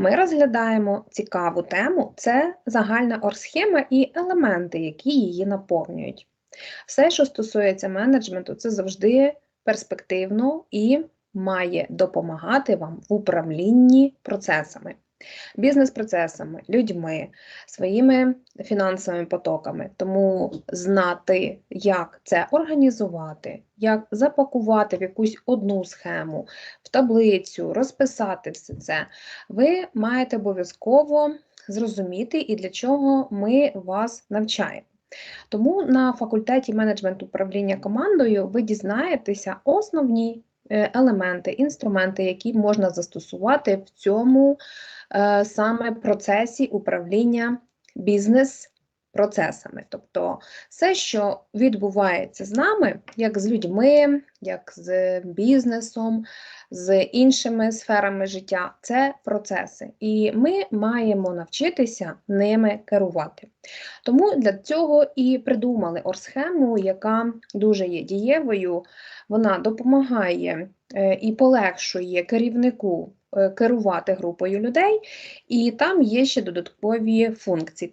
Ми розглядаємо цікаву тему це загальна орсхема і елементи, які її наповнюють. Все, що стосується менеджменту, це завжди перспективно і має допомагати вам в управлінні процесами, бізнес-процесами, людьми, своїми фінансовими потоками. Тому знати, як це організувати, як запакувати в якусь одну схему, в таблицю, розписати все це, ви маєте обов'язково зрозуміти і для чого ми вас навчаємо. Тому на факультеті менеджмент управління командою ви дізнаєтеся основні елементи, інструменти, які можна застосувати в цьому е, саме процесі управління бізнес-процесами. Тобто все, що відбувається з нами, як з людьми, як з бізнесом, з іншими сферами життя, це процеси. І ми маємо навчитися ними керувати. Тому для цього і придумали орсхему, яка дуже є дієвою. Вона допомагає е, і полегшує керівнику е, керувати групою людей, і там є ще додаткові функції.